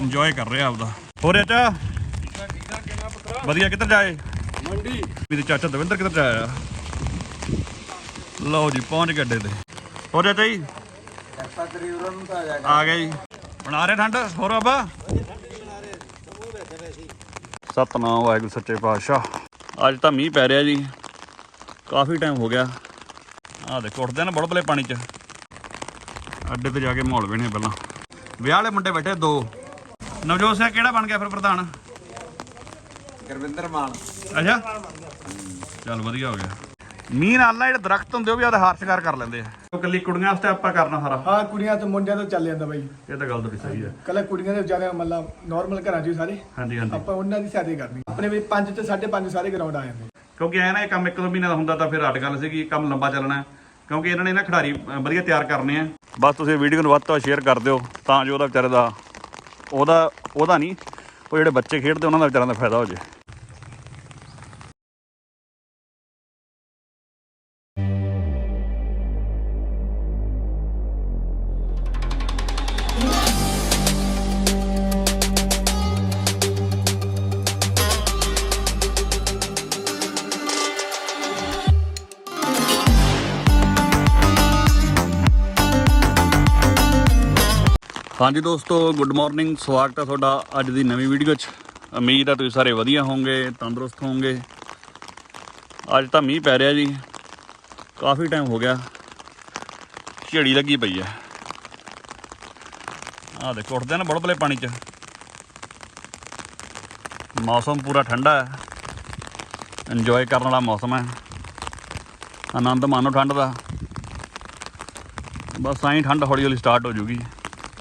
Enjoy ਕਰ ਰਿਹਾ ਆਪਦਾ। ਹੋਰ ਚਾਚਾ? ਵਧੀਆ ਕਿੱਧਰ ਜਾਏ? ਮੰਡੀ। ਮੇਰੇ ਚਾਚਾ ਦਵਿੰਦਰ ਕਿੱਧਰ ਜਾਇਆ? ਲਓ ਜੀ ਪਹੁੰਚ ਗਏ ਅੱਡੇ ਤੇ। ਹੋਰ ਚਾਚਾ ਜੀ? ਆ ਗਏ ਜੀ। ਬਣਾ ਰਹੇ ਠੰਡ? ਹੋਰ ਬਾਬਾ? ਸਤਨਾਮ ਵਾਹਿਗੁਰੂ ਸੱਚੇ ਪਾਤਸ਼ਾਹ। ਅੱਜ ਤਾਂ ਮੀਂਹ ਪੈ ਰਿਹਾ ਜੀ। ਕਾਫੀ ਟਾਈਮ ਹੋ ਗਿਆ। ਆਹ ਦੇਖੋ ਉੱਠਦੇ ਨਾ ਬੜਬਲੇ ਪਾਣੀ 'ਚ। ਅੱਡੇ ਤੇ ਜਾ ਕੇ ਮਾਹੌਲ ਵੇਣੇ ਪਹਿਲਾਂ। ਵਿਆਹ ਵਾਲੇ ਮੁੰਡੇ ਬੈਠੇ ਦੋ। ਨਵਜੋਤ ਸਿੰਘ ਕਿਹੜਾ ਬਣ ਗਿਆ ਫਿਰ ਪ੍ਰਧਾਨ? ਗੁਰਵਿੰਦਰ ਮਾਨ। ਅੱਛਾ। ਚੱਲ ਵਧੀਆ ਹੋ ਗਿਆ। ਮੀਂਹ ਨਾਲ ਨਾ ਜਿਹੜੇ ਦਰਖਤ ਹੁੰਦੇ ਉਹ ਵੀ ਉਹਦਾ ਹਾਰ ਸ਼ਿਕਾਰ ਕਰ ਲੈਂਦੇ ਆ। ਉਹ ਕੱਲੀ ਕੁੜੀਆਂ ਵਾਸਤੇ ਆਪਾਂ ਕਰਨਾ ਸਾਰਾ। ਹਾਂ ਕੁੜੀਆਂ ਤੇ ਮੁੰਡਿਆਂ ਤੋਂ ਚੱਲ ਜਾਂਦਾ ਬਾਈ। ਇਹ ਤਾਂ ਗੱਲ ਤੁਹਾਡੀ ਸਹੀ ਹੈ। ਕੱਲਾ ਕੁੜੀਆਂ ਦੇ ਵਿਚਾਰੇ ਮਤਲਬ ਨਾਰਮਲ ਘਰਾਂ 'ਚ ਹੀ ਸਾਰੇ। ਹਾਂਜੀ ਹਾਂਜੀ। ਆਪਾਂ ਉਹਨਾਂ ਦੀ ਸਹਾਇਤਾ ਕਰਨੀ। ਆਪਣੇ ਵੀ 5 ਤੇ 5.5 ਸਾਰੇ ਗਰਾਊਂਡ ਆ ਜਾਂਦੇ। ਕਿਉਂਕਿ ਐ ਨਾ ਇਹ ਕੰਮ ਇੱਕ ਦੋ ਮਹੀਨੇ ਦਾ ਹੁੰਦਾ ਤਾਂ ਫਿਰ ਅੱਡ ਗੱਲ ਸੀਗੀ ਇਹ ਕੰਮ ਲੰਬਾ ਚੱਲਣਾ। ਕਿਉਂਕਿ ਇਹਨਾਂ ਨੇ ਨਾ ਖਿਡਾਰੀ ਵਧੀਆ ਤਿਆਰ ਕਰਨੇ ਆ। ਬਸ ਤੁਸੀਂ ਵੀਡੀਓ ਨੂੰ ਵੱਧ ਤੋਂ ਵੱਧ ਸ਼ੇਅਰ ਕਰ ਦਿਓ ਤਾਂ ਜੋ ਉਹਦਾ ਵਿਚਾਰੇ ਦਾ ਉਹਦਾ ਉਹਦਾ ਨਹੀਂ। ਉਹ ਜਿਹੜੇ ਬੱਚੇ ਖੇਡਦੇ ਉਹਨਾਂ ਦਾ ਵਿਚਾਰਿਆਂ ਦਾ ਫਾਇਦਾ ਹੋ ਜੇ। ਹਾਂਜੀ ਦੋਸਤੋ ਗੁੱਡ ਮਾਰਨਿੰਗ ਸਵਾਗਤ ਹੈ ਤੁਹਾਡਾ ਅੱਜ ਦੀ ਨਵੀਂ ਵੀਡੀਓ 'ਚ। ਉਮੀਦ ਹੈ ਤੁਸੀਂ ਸਾਰੇ ਵਧੀਆ ਹੋਵੋਗੇ, ਤੰਦਰੁਸਤ ਹੋਵੋਗੇ। ਅੱਜ ਤਾਂ ਮੀਂਹ ਪੈ ਰਿਹਾ ਜੀ, ਕਾਫੀ ਟਾਈਮ ਹੋ ਗਿਆ। ਝੜੀ ਲੱਗੀ ਪਈ ਹੈ। ਆਹ ਦੇਖੋ, ਉੱਠਦੇ ਆ ਨਾ ਬੜਬਲੇ ਪਾਣੀ 'ਚ। ਮੌਸਮ ਪੂਰਾ ਠੰਡਾ ਹੈ। ਇੰਜੋਏ ਕਰਨ ਵਾਲਾ ਮੌਸਮ ਹੈ। ਆਨੰਦ ਮਾਣੋ ਠੰਡ ਦਾ। ਬਸ ਐਂ ਠੰਡ ਹੌਲੀ ਹੌਲੀ ਸਟਾਰਟ ਹੋ ਜੂਗੀ।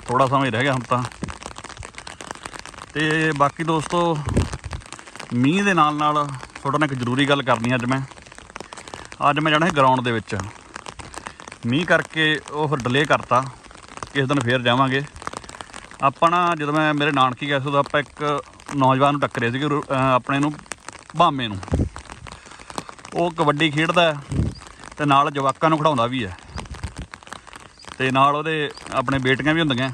ਥੋੜਾ ਸਮਾਂ ਹੀ ਰਹਿ ਗਿਆ ਹੁਣ ਤਾਂ। ਤੇ ਬਾਕੀ ਦੋਸਤੋ, ਮੀਂਹ ਦੇ ਨਾਲ ਨਾਲ ਤੁਹਾਡੇ ਨਾਲ ਇੱਕ ਜ਼ਰੂਰੀ ਗੱਲ ਕਰਨੀ ਅੱਜ ਮੈਂ। ਅੱਜ ਮੈਂ ਜਾਣਾ ਹੈ ਗਰਾਊਂਡ ਦੇ ਵਿੱਚ। ਮੀਂਹ ਕਰਕੇ ਉਹ ਫਿਰ ਡਿਲੇ ਕਰਤਾ। ਕਿਸ ਦਿਨ ਫੇਰ ਜਾਵਾਂਗੇ। ਆਪਾਂ ਨਾ ਜਦੋਂ ਮੈਂ, ਮੇਰੇ ਨਾਨਕੀ ਗਿਆ ਸੀ, ਉਦੋਂ ਆਪਾਂ ਇੱਕ ਨੌਜਵਾਨ ਨੂੰ ਟੱਕਰੇ ਸੀਗੇ ਰੋ- ਆਪਣੇ ਨੂੰ, ਭਾਮੇ ਨੂੰ। ਉਹ ਕਬੱਡੀ ਖੇਡਦਾ ਹੈ ਤੇ ਨਾਲ ਜਵਾਕਾਂ ਨੂੰ ਖਿਡਾਉਂਦਾ ਵੀ ਹੈ। ਤੇ ਨਾਲ ਉਹਦੇ ਆਪਣੇ ਬੇਟੀਆਂ ਵੀ ਹੁੰਦੀਆਂ।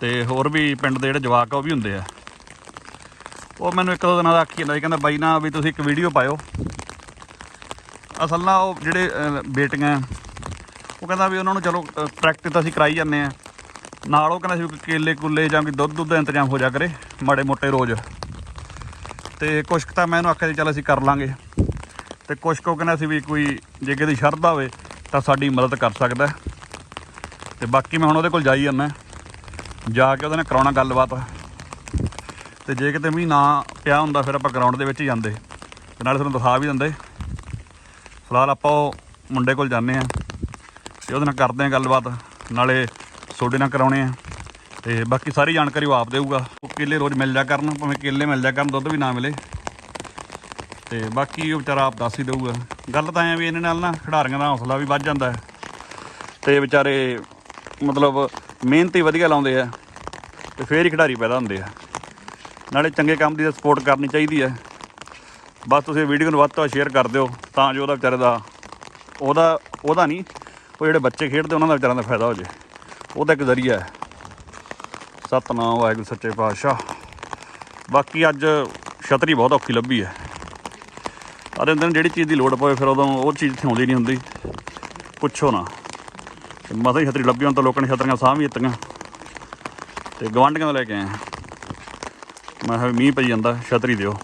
ਤੇ ਹੋਰ ਵੀ ਪਿੰਡ ਦੇ ਜਿਹੜੇ ਜਵਾਕ ਆ, ਉਹ ਵੀ ਹੁੰਦੇ ਆ। ਉਹ ਮੈਨੂੰ ਇੱਕ ਦੋ ਦਿਨਾਂ ਦਾ ਆਖੀ ਜਾਂਦਾ ਸੀ, ਕਹਿੰਦਾ ਬਾਈ ਨਾ ਵੀ ਤੁਸੀਂ ਇੱਕ ਵੀਡੀਓ ਪਾਇਓ। ਅਸਲ ਨਾਲ ਉਹ ਜਿਹੜੇ ਬੇਟੀਆਂ, ਉਹ ਕਹਿੰਦਾ ਵੀ ਉਹਨਾਂ ਨੂੰ ਚਲੋ ਪ੍ਰੈਕਟਿਸ ਤਾਂ ਅਸੀਂ ਕਰਾਈ ਜਾਂਦੇ ਆ। ਨਾਲ ਉਹ ਕਹਿੰਦਾ ਸੀ ਵੀ ਕੋਈ ਕੇਲੇ ਕੁੱਲੇ ਜਾਂ ਕੋਈ ਦੁੱਧ ਦੁੱਧ ਦਾ ਇੰਤਜ਼ਾਮ ਹੋ ਜਾ ਕਰੇ, ਮਾੜੇ ਮੋਟੇ ਰੋਜ਼। ਤੇ ਕੁਛ ਕੁ ਤਾਂ ਮੈਂ ਇਹਨੂੰ ਆਖਿਆ ਸੀ, ਚੱਲ ਅਸੀਂ ਕਰ ਲਾਂਗੇ। ਤੇ ਕੁਛ ਕੁ ਉਹ ਕਹਿੰਦਾ ਸੀ ਵੀ ਕੋਈ ਜੇ ਕਿਸੇ ਦੀ ਸ਼ਰਧਾ ਹੋਵੇ, ਤਾਂ ਸਾਡੀ ਮਦਦ ਕਰ ਸਕਦਾ। ਤੇ ਬਾਕੀ ਮੈਂ ਹੁਣ ਉਹਦੇ ਕੋਲ ਜਾਈ ਜਾਂਦਾ। ਜਾ ਕੇ ਉਹਦੇ ਨਾਲ ਕਰਾਉਣਾ ਗੱਲਬਾਤ। ਤੇ ਜੇ ਕਿਤੇ ਮੀਂਹ ਨਾ ਪਿਆ ਹੁੰਦਾ, ਫਿਰ ਆਪਾਂ ਗਰਾਊਂਡ ਦੇ ਵਿੱਚ ਹੀ ਜਾਂਦੇ। ਤੇ ਨਾਲੇ ਤੁਹਾਨੂੰ ਦਿਖਾ ਵੀ ਦਿੰਦੇ। ਫਿਲਹਾਲ ਆਪਾਂ ਉਹ ਮੁੰਡੇ ਕੋਲ ਜਾਂਦੇ ਆ ਤੇ ਉਹਦੇ ਨਾਲ ਕਰਦੇ ਆ ਗੱਲਬਾਤ। ਨਾਲੇ ਤੁਹਾਡੇ ਨਾਲ ਕਰਾਉਣੇ ਆ ਤੇ ਬਾਕੀ ਸਾਰੀ ਜਾਣਕਾਰੀ ਉਹ ਆਪ ਦੇਊਗਾ। ਉਹ ਕੇਲੇ ਰੋਜ਼ ਮਿਲ ਜਾ ਕਰਨ, ਭਾਵੇਂ ਕੇਲੇ ਮਿਲ ਜਾ ਕਰਨ, ਦੁੱਧ ਵੀ ਨਾ ਮਿਲੇ। ਤੇ ਬਾਕੀ ਉਹ ਵਿਚਾਰਾ ਆਪ ਦੱਸ ਹੀ ਦੇਊਗਾ। ਗੱਲ ਤਾਂ ਐ ਵੀ ਇਹਨਾਂ ਨਾਲ ਨਾ ਖਿਡਾਰੀਆਂ ਦਾ ਹੌਸਲਾ ਵੀ ਵੱਧ ਜਾਂਦਾ ਹੈ। ਤੇ ਵਿਚਾਰੇ ਮਤਲਬ ਮਿਹਨਤ ਹੀ ਵਧੀਆ ਲਾਉਂਦੇ ਆ ਤੇ ਫੇਰ ਹੀ ਖਿਡਾਰੀ ਪੈਦਾ ਹੁੰਦੇ ਆ। ਨਾਲੇ ਚੰਗੇ ਕੰਮ ਦੀ ਸਪੋਰਟ ਕਰਨੀ ਚਾਹੀਦੀ ਹੈ ਬਸ ਤੁਸੀਂ ਵੀਡੀਓ ਨੂੰ ਵੱਧ ਤੋਂ ਵੱਧ ਸ਼ੇਅਰ ਕਰ ਦਿਓ ਤਾਂ ਜੋ ਉਹਦਾ ਵਿਚਾਰੇ ਦਾ ਉਹਦਾ ਉਹਦਾ ਨਹੀਂ, ਉਹ ਜਿਹੜੇ ਬੱਚੇ ਖੇਡਦੇ ਉਹਨਾਂ ਦਾ ਵਿਚਾਰਿਆਂ ਦਾ ਫਾਇਦਾ ਹੋ ਜੇ। ਉਹਦਾ ਇੱਕ ਜ਼ਰੀਆ ਹੈ। ਸਤਨਾਮ, ਵਾਹਿਗੁਰੂ, ਸੱਚੇ ਪਾਤਸ਼ਾਹ। ਬਾਕੀ ਅੱਜ ਛਤਰੀ ਬਹੁਤ ਔਖੀ ਲੱਭੀ ਹੈ। ਆਦੇ ਦਿਨ ਜਿਹੜੀ ਚੀਜ਼ ਦੀ ਲੋੜ ਪਵੇ, ਫਿਰ ਉਦੋਂ ਉਹ ਚੀਜ਼ ਇੱਥੇ ਆਉਂਦੀ ਨਹੀਂ ਹੁੰਦੀ। ਪੁੱਛੋ ਨਾ। ਤੇ ਮਸਾਂ ਹੀ ਛਤਰੀ ਲੱਭੀ ਹੁਣ ਤਾਂ ਲੋਕਾਂ ਨੇ ਛਤਰੀਆਂ ਸਾਂਭ ਵੀ ਦਿੱਤੀਆਂ। ਤੇ ਗਵਾਂਢੀਆਂ ਤੋਂ ਲੈ ਕੇ ਆਏ ਮੈਂ ਕਿਹਾ ਵੀ ਮੀਂਹ ਪਈ ਜਾਂਦਾ, ਛਤਰੀ ਦਿਓ।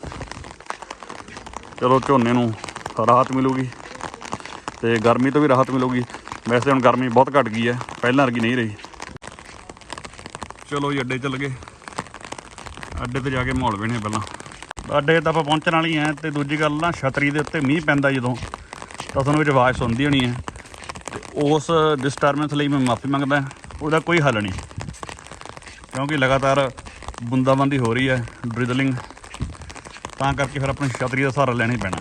ਚਲੋ ਝੋਨੇ ਨੂੰ ਰਾਹਤ ਮਿਲੂਗੀ ਤੇ ਗਰਮੀ ਤੋਂ ਵੀ ਰਾਹਤ ਮਿਲੂਗੀ। ਵੈਸੇ ਹੁਣ ਗਰਮੀ ਬਹੁਤ ਘਟ ਗਈ ਹੈ, ਪਹਿਲਾਂ ਵਰਗੀ ਨਹੀਂ ਰਹੀ। ਚਲੋ ਜੀ, ਅੱਡੇ ਚੱਲ ਗਏ। ਅੱਡੇ ਤੇ ਜਾ ਕੇ ਮਾਹੌਲ ਵੇਣੇ ਪਹਿਲਾਂ। ਅੱਡੇ ਤਾਂ ਆਪਾਂ ਪਹੁੰਚਣ ਵਾਲੀ ਆ ਤੇ ਦੂਜੀ ਗੱਲ ਨਾ, ਛਤਰੀ ਦੇ ਉੱਤੇ ਮੀਂਹ ਪੈਂਦਾ ਜਦੋਂ। ਤਾਂ ਤੁਹਾਨੂੰ ਵਿੱਚ ਆਵਾਜ਼ ਸੁਣਦੀ ਹੋਣੀ ਹੈ। ਉਸ ਡਿਸਟਰਬੈਂਸ ਲਈ ਮੈਂ ਮਾਫੀ ਮੰਗਦਾ ਉਹਦਾ ਕੋਈ ਹੱਲ ਨਹੀਂ। ਕਿਉਂਕਿ ਲਗਾਤਾਰ ਬੁੰਦਾਬੰਦੀ ਹੋ ਰਹੀ ਹੈ ਡ੍ਰਿਜ਼ਲਿੰਗ ਤਾਂ ਕਰਕੇ ਫਿਰ ਆਪਣੀ ਛਤਰੀ ਦਾ ਸਹਾਰਾ ਲੈਣਾ ਹੀ ਪੈਣਾ।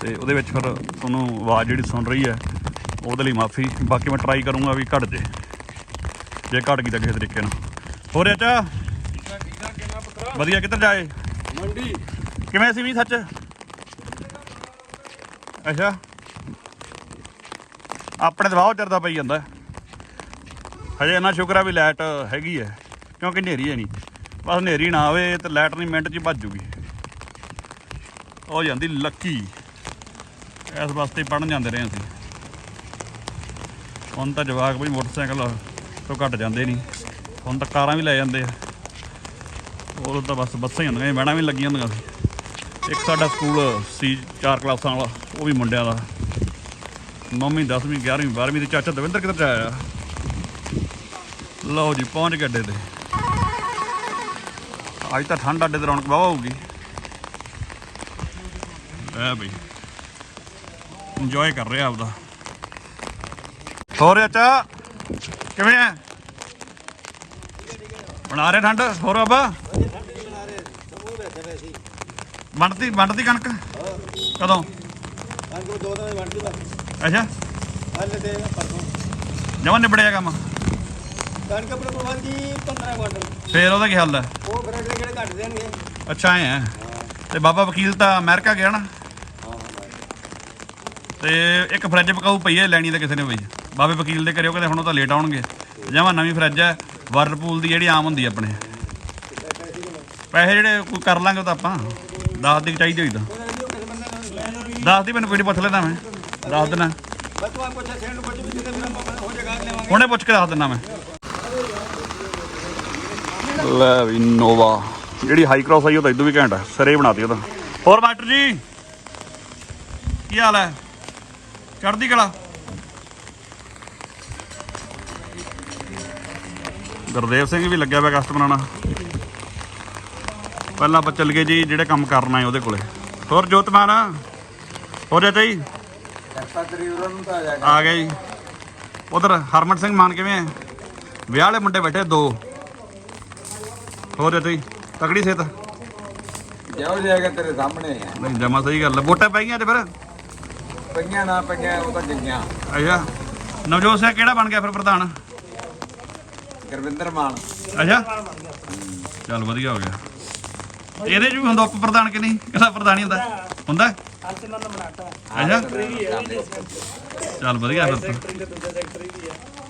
ਤੇ ਉਹਦੇ ਵਿੱਚ ਫਿਰ ਤੁਹਾਨੂੰ ਆਵਾਜ਼ ਜਿਹੜੀ ਸੁਣ ਰਹੀ ਹੈ ਉਹਦੇ ਲਈ ਮਾਫੀ। ਬਾਕੀ ਮੈਂ ਟਰਾਈ ਕਰੂੰਗਾ ਵੀ ਘਟ ਜੇ। ਜੇ ਘਟ ਗਈ ਤਾਂ ਕਿਸੇ ਤਰੀਕੇ ਨਾਲ। ਹੋਰ ਚਾਚਾ? ਵਧੀਆ ਕਿੱਧਰ ਜਾਏ? ਮੰਡੀ। ਕਿਵੇਂ ਸੀ ਵੀ ਸੱਚ? ਅੱਛਾ। ਆਪਣੇ ਦਬਾਅ ਚਿਰ ਦਾ ਪਈ ਜਾਂਦਾ। ਹਜੇ ਇੰਨਾ ਸ਼ੁਕਰ ਆ ਵੀ ਲਾਈਟ ਹੈਗੀ ਹੈ ਕਿਉਂਕਿ ਹਨੇਰੀ ਹੈ ਨਹੀਂ ਬਸ ਹਨੇਰੀ ਨਾ ਆਵੇ ਤੇ ਲਾਈਟ ਨਹੀਂ ਮਿੰਟ 'ਚ ਭੱਜ ਜੂਗੀ। ਉਹ ਜਾਂਦੀ ਲੱਕੀ। ਇਸ ਵਾਸਤੇ ਪੜਨ ਜਾਂਦੇ ਰਹੇ ਅਸੀਂ। ਹੁਣ ਤਾਂ ਜਵਾਕ ਵੀ ਮੋਟਰਸਾਈਕਲ ਤੋਂ ਘੱਟ ਜਾਂਦੇ ਨਹੀਂ ਹੁਣ ਤਾਂ ਕਾਰਾਂ ਵੀ ਲੈ ਜਾਂਦੇ ਆ। ਉਦੋਂ ਤਾਂ ਬਸ ਬੱਸਾਂ ਹੀ ਹੁੰਦੀਆਂ ਮੈਡਾਂ ਵੀ ਲੱਗੀਆਂ ਹੁੰਦੀਆਂ ਸੀ। ਇੱਕ ਸਾਡਾ ਸਕੂਲ ਸੀ, ਚਾਰ ਕਲਾਸਾਂ ਵਾਲਾ, ਉਹ ਵੀ ਮੁੰਡਿਆਂ ਦਾ। ਨੌਵੀਂ 10ਵੀਂ 11ਵੀਂ 12ਵੀਂ ਦੇ ਚਾਚਾ ਦਵਿੰਦਰ ਕਿੱਧਰ ਜਾਇਆ? ਲਓ ਜੀ, ਪਹੁੰਚ ਗਏ ਅੱਡੇ ਤੇ। ਅੱਜ ਤਾਂ ਠੰਡ ਅੱਡੇ ਤੇ ਰੌਣਕ ਵਾਵਾ ਹੋਊਗੀ। ਲੈ ਬਈ। ਇੰਜੋਏ ਕਰ ਰਿਹਾ ਆਪਦਾ। ਹੋਰ ਚਾਚਾ, ਕਿਵੇਂ ਆ ਬਣਾ ਰਹੇ ਠੰਡ? ਹੋਰ ਬਾਬਾ? ਵੰਡਤੀ ਵੰਡਤੀ ਕਣਕ? ਕਦੋਂ? ਅੰਕਲ ਦੋ ਦਿਨ ਵੰਡ ਅੱਛਾ। ਹੱਲੇ ਤੇ ਪਰਸੋਂ। ਜਮਾਂ ਨਿਬੜਿਆ ਕੰਮ। ਕਣਕ ਆਪਣੇ ਕੋਲ ਦੀ 15 ਕੁਆਂਟਲ ਫੇਰ ਉਹਦਾ ਕੀ ਹੱਲ ਹੈ? ਉਹ ਫਿਰ ਅਗਲੇ ਕਿਹੜੇ ਘੱਟ ਦੇਣਗੇ? ਅੱਛਾ ਐ ਹੈ। ਤੇ ਬਾਬਾ ਵਕੀਲ ਤਾਂ ਅਮਰੀਕਾ ਗਿਆ ਨਾ। ਤੇ ਇੱਕ ਫਰਿੱਜ ਪਕਾਉ ਪਈ ਹੈ ਲੈਣੀ ਤਾਂ ਕਿਸੇ ਨੇ ਬਈ। ਬਾਬੇ ਵਕੀਲ ਦੇ ਕਰਿਓ ਕਹਿੰਦੇ ਹੁਣ ਉਹ ਤਾਂ ਲੇਟ ਆਉਣਗੇ। ਜਮਾਂ ਨਵੀਂ ਫਰਿੱਜ ਹੈ ਵਾਟਰਪੂਲ ਦੀ ਜਿਹੜੀ ਆਮ ਹੁੰਦੀ ਹੈ ਆਪਣੇ। ਪੈਸੇ ਜਿਹੜੇ ਕੋਈ ਕਰ ਲਾਂਗੇ ਉਹ ਤਾਂ ਆਪਾਂ। ਦੱਸ ਦੀ ਚਾਹੀਦੀ ਹੋਈ ਤਾਂ। ਦੱਸ ਦੀ ਮੈਨੂੰ ਪੀੜੀ ਪੁੱਛ ਲੈਣਾ ਮੈਂ। ਦੱਸ ਦੇਣਾ ਬਸ ਤੂੰ ਆ ਪੁੱਛਿਆ ਸੇਣ ਨੂੰ ਪੁੱਛ ਵੀ ਕਿਤੇ ਮੇਰਾ ਹੋ ਜਾਏਗਾ ਲੈਵਾਂਗੇ ਹੁਣੇ ਪੁੱਛ ਕੇ ਦੱਸ ਦਿੰਦਾ ਮੈਂ। ਲੈ ਵੀ ਨੋਵਾ। ਜਿਹੜੀ ਹਾਈ ਕ੍ਰਾਸ ਆਈ ਉਹ ਤਾਂ ਇਦੋਂ ਵੀ ਘੈਂਟ ਹੈ ਸਰੇ ਬਣਾਤੀ ਉਹ ਤਾਂ। ਹੋਰ ਮਾਸਟਰ ਜੀ ਕੀ ਹਾਲ ਹੈ? ਚੜ੍ਹਦੀ ਕਲਾ? ਗੁਰਦੇਵ ਸਿੰਘ ਵੀ ਲੱਗਿਆ ਹੋਇਆ ਕਸਟਮਰਾਂ ਨਾਲ ਪਹਿਲਾਂ ਆਪਾਂ ਚੱਲ ਗਏ ਜੀ ਜਿਹੜੇ ਕੰਮ ਕਰਨਾ ਹੈ ਉਹਦੇ ਕੋਲੇ। ਹੋਰ ਜੋਤਮਾਨ ਹੋਰ ਚਾਚਾ ਜੀ। ਨੂੰ ਤਾਂ ਆ ਗਿਆ ਜੀ। ਉਧਰ ਹਰਮਨ ਸਿੰਘ ਮਾਨ ਕਿਵੇਂ ਹੈ ਵਿਆਹ ਵਾਲੇ ਮੁੰਡੇ ਬੈਠੇ ਦੋ। ਹੋਰ ਜੀ ਤਕੜੀ ਸਿਹਤ। ਜਿਹੋ ਜਾਏਗਾ ਤੇਰੇ ਸਾਹਮਣੇ ਆ। ਨਹੀਂ ਜਮਾ ਸਹੀ ਗੱਲ ਵੋਟਾਂ ਪੈ ਗਈਆਂ ਤੇ ਫਿਰ? ਪਈਆਂ ਨਾ ਪਈਆਂ ਉਹ ਤਾਂ ਜੰਗੀਆਂ ਅੱਛਾ। ਨਵਜੋਤ ਸਿੰਘ ਕਿਹੜਾ ਬਣ ਗਿਆ ਫਿਰ ਪ੍ਰਧਾਨ? ਗੁਰਵਿੰਦਰ ਮਾਨ। ਅੱਛਾ। ਚੱਲ ਵਧੀਆ ਹੋ ਗਿਆ। ਇਹਦੇ ਚ ਵੀ ਹੁੰਦਾ ਉਪ ਪ੍ਰਧਾਨ ਕਿ ਨਹੀਂ? ਕਿਹਦਾ ਪ੍ਰਧਾਨ ਹੀ ਹੁੰਦਾ? ਹੁੰਦਾ? ਅੱਛਾ ਚੱਲ ਵਧੀਆ ਫਿਰ ਤਾਂ।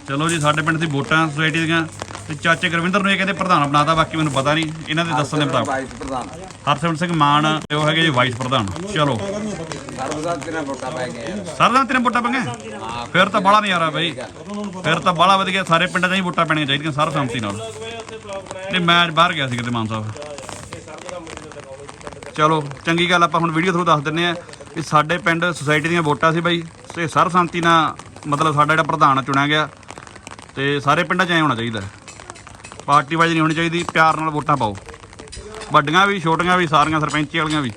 ਚਲੋ ਜੀ ਸਾਡੇ ਪਿੰਡ ਦੀ ਵੋਟਾਂ ਸੁਸਾਇਟੀ ਦੀਆਂ। ਤੇ ਚਾਚੇ ਗੁਰਵਿੰਦਰ ਨੂੰ ਇਹ ਕਹਿੰਦੇ ਪ੍ਰਧਾਨ ਬਣਾਤਾ ਬਾਕੀ ਮੈਨੂੰ ਪਤਾ ਨਹੀਂ। ਇਹਨਾਂ ਦੇ ਦੱਸਣ ਦੇ ਮੁਤਾਬਕ। ਵਾਈਸ ਪ੍ਰਧਾਨ। ਹਰਸਿਮਰਤ ਸਿੰਘ ਮਾਨ ਤੇ ਉਹ ਹੈਗੇ ਜੀ ਵਾਈਸ ਪ੍ਰਧਾਨ। ਚਲੋ। ਸਰਬਸਾਤ ਤੇਰਾ ਵੋਟਾਂ ਪੈ ਗਏ ਯਾਰ ਸਾਰਿਆਂ ਤੇਰੇ ਵੋਟਾਂ ਪੰਗੇ ਫਿਰ ਤਾਂ ਬੜਾ ਨਜ਼ਾਰਾ ਬਈ। ਫਿਰ ਤਾਂ ਬੜਾ ਵਧੀਆ। ਸਾਰੇ ਪਿੰਡਾਂ 'ਚ ਹੀ ਵੋਟਾਂ ਪੈਣੀਆਂ ਚਾਹੀਦੀਆਂ ਸਰਬ ਸੰਮਤੀ ਨਾਲ। ਨਹੀਂ ਮੈਂ ਅੱਜ ਬਾਹਰ ਗਿਆ ਸੀ ਕਿਤੇ ਮਾਨ ਸਾਹਿਬ। ਚਲੋ, ਚੰਗੀ ਗੱਲ ਆਪਾਂ ਹੁਣ ਵੀਡੀਓ ਥਰੂ ਦੱਸ ਦਿੰਨੇ ਆ ਕਿ ਸਾਡੇ ਪਿੰਡ ਸੁਸਾਇਟੀ ਦੀਆਂ ਵੋਟਾਂ ਸੀ ਬਾਈ ਤੇ ਸਰਬ ਸੰਮਤੀ ਨਾਲ ਮਤਲਬ ਸਾਡਾ ਜਿਹੜਾ ਪ੍ਰਧਾਨ ਚੁਣਿਆ ਗਿਆ ਤੇ ਸਾਰੇ ਪਿੰਡਾਂ 'ਚ ਐ ਹੋਣਾ ਚਾਹੀਦਾ ਪਾਰਟੀ ਵਾਈਜ਼ ਨਹੀਂ ਹੋਣੀ ਚਾਹੀਦੀ, ਪਿਆਰ ਨਾਲ ਵੋਟਾਂ ਪਾਓ। ਵੱਡੀਆਂ ਵੀ, ਛੋਟੀਆਂ ਵੀ, ਸਾਰੀਆਂ ਸਰਪੰਚੀ ਵਾਲੀਆਂ ਵੀ।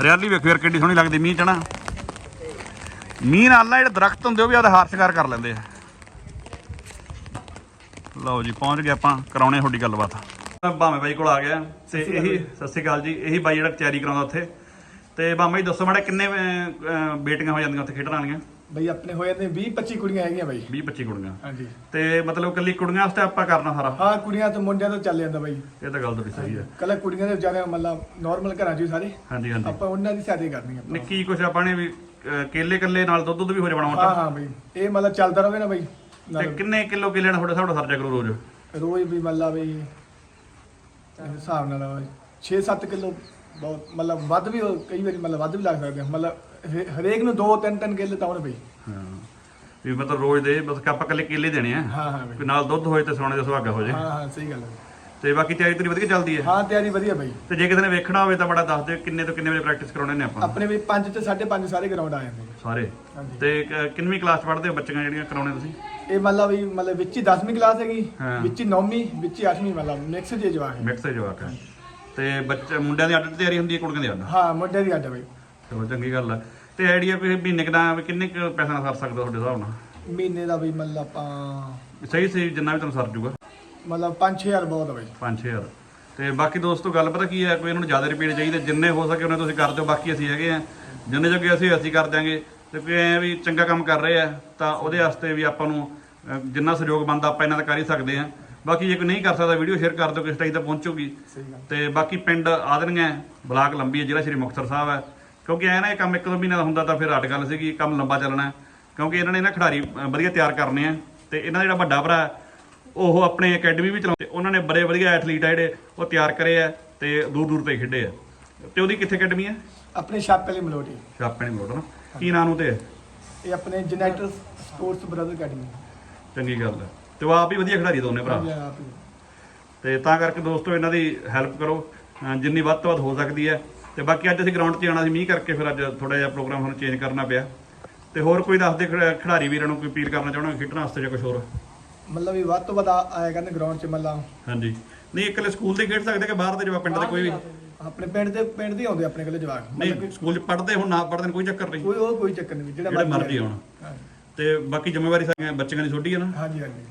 ਹਰਿਆਲੀ ਵੇਖੋ ਯਾਰ ਕਿੰਨੀ ਸੋਹਣੀ ਲੱਗਦੀ, ਮੀਂਹ ਚ ਮੀਂਹ ਨਾਲ ਨਾ ਜਿਹੜੇ ਦਰਖਤ ਹੁੰਦੇ, ਉਹ ਵੀ ਉਹਦਾ ਹਾਰ ਸ਼ਿਕਾਰ ਕਰ ਲੈਂਦੇ ਆ। ਲਓ ਜੀ, ਪਹੁੰਚ ਗਏ ਆਪਾਂ, ਕਰਾਉਣੇ ਤੁਹਾਡੀ ਗੱਲਬਾਤ। ਭਾਵੇਂ ਬਾਈ ਕੋਲ ਆ ਗਿਆ। ਤੇ ਇਹੀ ਸਤਿ ਸ਼੍ਰੀ ਅਕਾਲ ਜੀ ਇਹੀ ਬਾਈ ਜਿਹੜਾ ਤਿਆਰੀ ਕਰਾਉਂਦਾ ਉੱਥੇ। ਤੇ ਭਾਵੇਂ ਜੀ ਦੱਸੋ ਮਾੜਾ ਕਿੰਨੇ ਅਹ, ਬੇਟੀਆਂ ਹੋ ਜਾਂਦੀਆਂ ਉੱਥੇ ਖੇਡਣ ਵਾਲੀਆਂ ਬਈ ਆਪਣੇ ਹੋ ਜਾਂਦੇ 20 25 ਕੁੜੀਆਂ ਹੈਗੀਆਂ ਬਈ। 20 25 ਕੁੜੀਆਂ। ਹਾਂਜੀ। ਤੇ ਮਤਲਬ ਕੱਲੀ ਕੁੜੀਆਂ ਵਾਸਤੇ ਆਪਾਂ ਕਰਨਾ ਸਾਰਾ? ਹਾਂ ਕੁੜੀਆਂ ਤੋਂ ਮੁੰਡਿਆਂ ਤੋਂ ਚੱਲ ਜਾਂਦਾ ਬਈ। ਇਹ ਤਾਂ ਗੱਲ ਤੁਹਾਡੀ ਸਹੀ ਹੈ। ਕੱਲਾ ਕੁੜੀਆਂ ਦੇ ਵਿਚਾਰੇ ਮਤਲਬ ਨਾਰਮਲ ਘਰਾਂ 'ਚ ਹੀ ਸਾਰੇ। ਹਾਂਜੀ ਹਾਂਜੀ। ਆਪਾਂ ਉਹਨਾਂ ਦੀ ਸਹਾਇਤਾ ਕਰਨੀ ਆਪਾਂ। ਨਿੱਕੀ ਕੁਛ ਆਪਾਂ ਨੇ ਵੀ ਅਹ, ਕੇਲੇ ਕੱਲੇ ਨਾਲ ਦੁੱਧ ਦੁੱਧ ਵੀ ਹੋ ਜਾਣਾ ਹਾਂ ਮੋਟਾ। ਹਾਂ ਬਈ। ਇਹ ਮਤਲਬ ਚੱਲਦਾ ਰਹੇ ਨਾ ਬਈ। ਤੇ ਨਾਲ ਕਿੰਨੇ ਕਿਲੋ ਕੇਲੇ ਨਾਲ ਤੁਹਾਡੇ ਨਾਲ ਸਰਜਾ ਕਰੂ ਰੋਜ਼? ਰੋਜ਼ ਵੀ ਮਤਲਬ ਬਈ ਇਸ ਹਿਸਾਬ ਨਾਲ 6-7 ਕਿਲੋ ਬਹੁਤ ਮਤਲਬ ਵੱਧ ਵੀ ਹੋ- ਕਈ ਵਾਰੀ ਮਤਲਬ ਵੱਧ ਵੀ ਲੱਗ ਸਕਦੇ ਆ। ਮਤਲਬ ਹਰੇਕ ਨੂੰ 2-3-3 ਕਿਲੋ ਤਾਂ ਉਹਨੇ ਬਈ ਹਾਂ। ਵੀ ਮਤਲਬ ਰੋਜ਼ ਦੇ ਬਸ ਆਪਾਂ ਕੱਲੇ ਕੇਲੇ ਦੇਣੇ ਆ। ਹਾਂ ਹਾਂ ਬਈ। ਕੋਈ ਨਾਲ ਦੁੱਧ ਹੋਏ ਤੇ ਸੋਨੇ ਦਾ ਸੁਹਾਗਾ ਹੋ ਜੇ। ਹਾਂ ਹਾਂ ਸਹੀ ਗੱਲ ਹੈ ਤੇ ਬਾਕੀ ਤਿਆਰੀ ਤੇਰੀ ਵਧੀਆ ਚੱਲਦੀ ਹੈ? ਹਾਂ ਤਿਆਰੀ ਵਧੀਆ ਬਈ। ਤੇ ਜੇ ਕਿਸੇ ਨੇ ਵੇਖਣਾ ਹੋਵੇ ਤਾਂ ਬੜਾ ਦੱਸ ਦਿਓ ਕਿੰਨੇ ਤੋਂ ਕਿੰਨੇ ਵਜੇ ਪ੍ਰੈਕਟਿਸ ਕਰਾਉਣੇ ਨੇ ਆਪਾਂ। ਆਪਣੇ ਵੀ 5 ਤੇ 5.5 ਸਾਰੇ ਗਰਾਊਂਡ ਆ ਜਾਂਦੇ ਨੇ। ਸਾਰੇ? ਹਾਂਜੀ। ਤੇ ਕਿੰਨਵੀਂ ਕਲਾਸ ਪੜ੍ਹਦੇ ਹੋ ਬੱਚੀਆਂ ਜਿਹੜੀਆਂ ਕਰਾਉਣੇ ਤੁਸੀਂ? ਇਹ ਮਤਲਬ ਵੀ ਮਤਲਬ ਵਿੱਚ ਹੀ 10ਵੀਂ ਕਲਾਸ ਹੈਗੀ ਹਾਂ। ਵਿੱਚ ਹੀ 9ਵੀਂ ਵਿੱਚ ਹੀ 8ਵੀਂ ਮਤਲਬ ਮਿਕਸ ਜੇ ਜਵਾਕ ਹੈ ਮਿਕਸ ਜਵਾਕ ਹੈ ਤੇ ਬੱਚੇ ਮੁੰਡਿਆਂ ਦੀ ਅੱਡ ਤਿਆਰੀ ਹੁੰਦੀ ਹੈ ਕੁੜੀਆਂ ਦੀ ਅੱਡ? ਹਾਂ ਮੁੰਡੇ ਦੀ ਅੱਡ ਬਈ। ਚਲੋ ਚੰਗੀ ਗੱਲ ਹੈ ਤੇ ਆਈਡੀਆ ਵੀ ਮਹੀਨੇ ਕਿਦਾ ਕਿੰਨੇ ਕੁ ਪੈਸਾ ਨਾਲ ਸਰ ਸਕਦਾ ਤੁਹਾਡੇ ਹਿਸਾਬ ਨਾਲ? ਮਹੀਨੇ ਦਾ ਵੀ ਮਤਲਬ ਆਪਾਂ ਸਹੀ ਸਹੀ ਜਿੰਨਾ ਵੀ ਤੁਹਾਨੂੰ ਸਰ ਜੂਗਾ। ਮਤਲਬ 5-6000 ਬਹੁਤ ਹੈ ਬਈ। 5-6000 ਤੇ ਬਾਕੀ ਦੋਸਤੋ ਗੱਲ ਪਤਾ ਕੀ ਹੈ ਕੋਈ ਇਹਨਾਂ ਨੂੰ ਜ਼ਿਆਦਾ ਰਿਪੀਟ ਚਾਹੀਦੇ ਜਿੰਨੇ ਹੋ ਸਕੇ ਉਹਨੇ ਤੁਸੀਂ ਕਰ ਦਿਓ ਬਾਕੀ ਅਸੀਂ ਹੈਗੇ ਆ। ਜਿੰਨੇ ਜੋਗੇ ਅਸੀਂ ਅਸੀਂ ਕਰ ਦਿਆਂਗੇ। ਤੇ ਕੋਈ ਐ ਵੀ ਚੰਗਾ ਕੰਮ ਕਰ ਰਹੇ ਆ ਤਾਂ ਉਹਦੇ ਵਾਸਤੇ ਵੀ ਆਪਾਂ ਨੂੰ ਅਹ, ਜਿੰਨਾ ਸਹਿਯੋਗ ਬਣਦਾ ਆਪਾਂ ਇਹਨਾਂ ਦਾ ਕਰ ਹੀ ਸਕਦੇ ਆ ਬਾਕੀ ਜੇ ਕੋਈ ਨਹੀਂ ਕਰ ਸਕਦਾ ਵੀਡੀਓ ਸ਼ੇਅਰ ਕਰ ਦਿਓ ਕਿਸ ਟਾਈਮ ਤੱਕ ਪਹੁੰਚੂਗੀ। ਤੇ ਬਾਕੀ ਪਿੰਡ ਆਦਨੀਆਂ ਬਲਾਕ ਲੰਬੀ ਹੈ ਜਿਹੜਾ ਸ਼੍ਰੀ ਮੁਕਤਸਰ ਸਾਹਿਬ ਹੈ। ਕਿਉਂਕਿ ਐ ਨਾ ਇਹ ਕੰਮ ਇੱਕ ਦੋ ਮਹੀਨੇ ਦਾ ਹੁੰਦਾ ਤਾਂ ਫਿਰ ਅੱਡ ਗੱਲ ਸੀਗੀ ਕੰਮ ਲੰਬਾ ਚੱਲਣਾ ਹੈ। ਕਿਉਂਕਿ ਇਹਨਾਂ ਨੇ ਨਾ ਖਿਡਾਰੀ ਵਧੀਆ ਤਿਆਰ ਕਰਨੇ ਆ। ਤੇ ਇਹਨਾਂ ਦਾ ਜਿਹੜਾ ਵੱਡਾ ਭਰਾ ਹੈ, ਉਹ ਆਪਣੇ ਅਕੈਡਮੀ ਵੀ ਚਲਾਉਂਦੇ ਉਹਨਾਂ ਨੇ ਬੜੇ ਵਧੀਆ ਐਥਲੀਟ ਆ ਜਿਹੜੇ ਉਹ ਤਿਆਰ ਕਰੇ ਆ ਤੇ ਦੂਰ ਦੂਰ ਤੇ ਖੇਡੇ ਆ। ਤੇ ਉਹਦੀ ਕਿੱਥੇ ਅਕੈਡਮੀ ਹੈ? ਆਪਣੇ ਛਾਪੇ ਵਾਲੀ ਮਲੋਟੀ ਛਾਪੇ ਨਹੀਂ ਮੋੜ ਨਾ। ਕੀ ਨਾਂ ਨੂੰ ਤੇ? ਇਹ ਆਪਣੇ ਯੂਨਾਈਟਿਡ ਸਪੋਰਟਸ ਬ੍ਰਦਰ ਅਕੈਡਮੀ ਚੰਗੀ ਗੱਲ ਹੈ। ਤੇ ਉਹ ਆਪ ਹੀ ਵਧੀਆ ਖਿਡਾਰੀ ਦੋਨੇ ਭਰਾ। ਹਾਂਜੀ, ਆਪ ਹੀ। ਤੇ ਤਾਂ ਕਰਕੇ ਦੋਸਤੋ ਇਹਨਾਂ ਦੀ ਹੈਲਪ ਕਰੋ। ਅਹ ਜਿੰਨੀ ਵੱਧ ਤੋਂ ਵੱਧ ਹੋ ਸਕਦੀ ਹੈ। ਤੇ ਬਾਕੀ ਅੱਜ ਅਸੀਂ ਗਰਾਊਂਡ 'ਚ ਜਾਣਾ ਸੀ ਮੀਂਹ ਕਰਕੇ ਫਿਰ ਅੱਜ ਥੋੜਾ ਜਿਹਾ ਪ੍ਰੋਗਰਾਮ ਸਾਨੂੰ ਚੇਂਜ ਕਰਨਾ ਪਿਆ। ਤੇ ਹੋਰ ਕੋਈ ਦੱਸਦੇ ਖਿਡਾ- ਖਿਡਾਰੀ ਵੀਰਾਂ ਨੂੰ ਕੋਈ ਅਪੀਲ ਕਰਨਾ ਚਾਹਣਾ ਖੇਡਣ ਵਾਸਤੇ ਜਾਂ ਕੁਝ ਹੋਰ? ਮਤਲਬ ਵੀ ਵੱਧ ਤੋਂ ਵੱਧ ਆ- ਆਇਆ ਕਰਦੇ ਗਰਾਊਂਡ 'ਚ ਮਤਲਬ ਹਾਂਜੀ। ਨਹੀਂ ਇਕੱਲੇ ਸਕੂਲ ਦੇ ਖੇਡ ਸਕਦੇ ਕਿ ਬਾਹਰ ਦੇ ਜਵਾ ਪਿੰਡ ਦੇ ਕੋਈ ਵੀ? ਆਪਣੇ ਪਿੰਡ ਦੇ ਪਿੰਡ ਦੇ ਆਉਂਦੇ ਆਪਣੇ ਕੋਲੇ ਜਵਾਕ। ਨਹੀਂ ਸਕੂਲ 'ਚ ਪੜ੍ਹਦੇ ਹੁਣ ਨਾ ਪੜ੍ਹਦੇ ਕੋਈ ਚੱਕਰ ਨਹੀਂ। ਕੋਈ ਉਹ ਕੋਈ ਚੱਕਰ ਨਹੀਂ ਜਿਹੜਾ ਮਰਜ਼ੀ ਆਉਣ। ਤੇ ਬਾਕੀ ਜ਼ਿੰਮੇਵਾਰੀ ਸਾਰੀਆਂ ਬੱਚਿਆਂ ਦੀ ਛੋਟੀ ਹੈ ਨਾ? ਹਾਂਜੀ ਹਾਂਜੀ।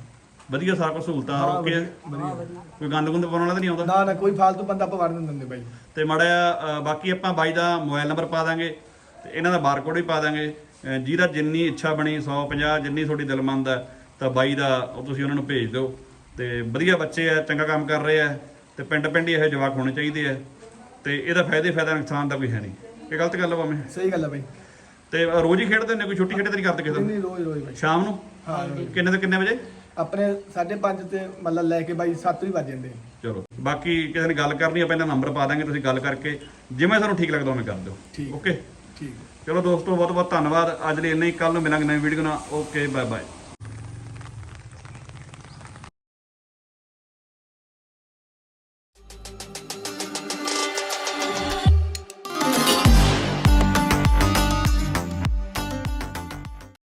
ਵਧੀਆ ਸਾਰਾ ਕੁਝ ਸਹੂਲਤਾਂ ਓਕੇ। ਕੋਈ ਗੰਦ ਗੁੰਦ ਪਾਉਣ ਵਾਲਾ ਤਾਂ ਨਹੀਂ ਆਉਂਦਾ? ਨਾ ਨਾ ਕੋਈ ਫਾਲਤੂ ਬੰਦਾ ਆਪਾਂ ਵੜਨ ਨਹੀਂ ਦਿੰਦੇ ਬਾਈ। ਤੇ ਮਾੜਾ ਜਿਹਾ, ਅ, ਬਾਕੀ ਆਪਾਂ ਬਾਈ ਦਾ ਮੋਬਾਈਲ ਨੰਬਰ ਪਾ ਦਾਂਗੇ ਤੇ ਇਹਨਾਂ ਦਾ ਬਾਰਕੋਡ ਵੀ ਪਾ ਦਾਂਗੇ। ਜਿਹਦਾ ਜਿੰਨੀ ਇੱਛਾ ਬਣੀ 150 ਜਿੰਨੀ ਤੁਹਾਡੀ ਦਿਲਮੰਦ ਹੈ ਤਾਂ ਬਾਈ ਦਾ ਉਹ ਤੁਸੀਂ ਉਹਨਾਂ ਨੂੰ ਭੇਜ ਦਿਓ। ਤੇ ਵਧੀਆ ਬੱਚੇ ਆ ਚੰਗਾ ਕੰਮ ਕਰ ਰਹੇ ਆ ਤੇ ਪਿੰਡ ਪਿੰਡ ਹੀ ਇਹੋ ਜਵਾਕ ਹੋਣੇ ਚਾਹੀਦੇ ਆ। ਤੇ ਇਹਦਾ ਫਾਇਦੇ ਫਾਇਦਾ ਨੁਕਸਾਨ ਦਾ ਕੋਈ ਹੈ ਨਹੀਂ। ਇਹ ਗਲਤ ਗੱਲ ਆ ਭਾਵੇਂ। ਸਹੀ ਗੱਲ ਹੈ ਬਾਈ। ਤੇ ਅ, ਰੋਜ਼ ਹੀ ਖੇਡਦੇ ਨੇ ਕੋਈ ਛੁੱਟੀ ਖੇਡੇ ਤਾਂ ਨਹੀਂ ਕਰਦੇ ਕਿਸੇ ਨਹੀਂ ਦਿਨ? ਨਹੀਂ ਰੋਜ਼ ਰੋਜ਼ ਬਾਈ। ਸ਼ਾਮ ਨੂੰ? ਹਾਂ। ਕਿੰਨੇ ਤੋਂ ਕਿੰਨੇ ਵਜੇ? ਆਪਣੇ 5:30 ਤੇ ਮਤਲਬ ਲੈ ਕੇ ਬਾਈ 7 ਵੀ ਵੱਜ ਜਾਂਦੇ ਚਲੋ ਬਾਕੀ ਕਿਸੇ ਨੇ ਗੱਲ ਕਰਨੀ ਆ ਪਹਿਲਾਂ ਨੰਬਰ ਪਾ ਦਾਂਗੇ ਤੁਸੀਂ ਗੱਲ ਕਰਕੇ ਜਿਵੇਂ ਤੁਹਾਨੂੰ ਠੀਕ ਲੱਗਦਾ ਉਵੇਂ ਕਰ ਦਿਓ। ਠੀਕ। ਓਕੇ? ਠੀਕ। ਚਲੋ ਦੋਸਤੋ ਬਹੁਤ ਬਹੁਤ ਧੰਨਵਾਦ। ਅੱਜ ਲਈ ਇੰਨਾ ਹੀ ਕੱਲ ਨੂੰ ਮਿਲਾਂਗੇ ਨਵੀਂ ਵੀਡੀਓ ਨਾਲ। Okay bye bye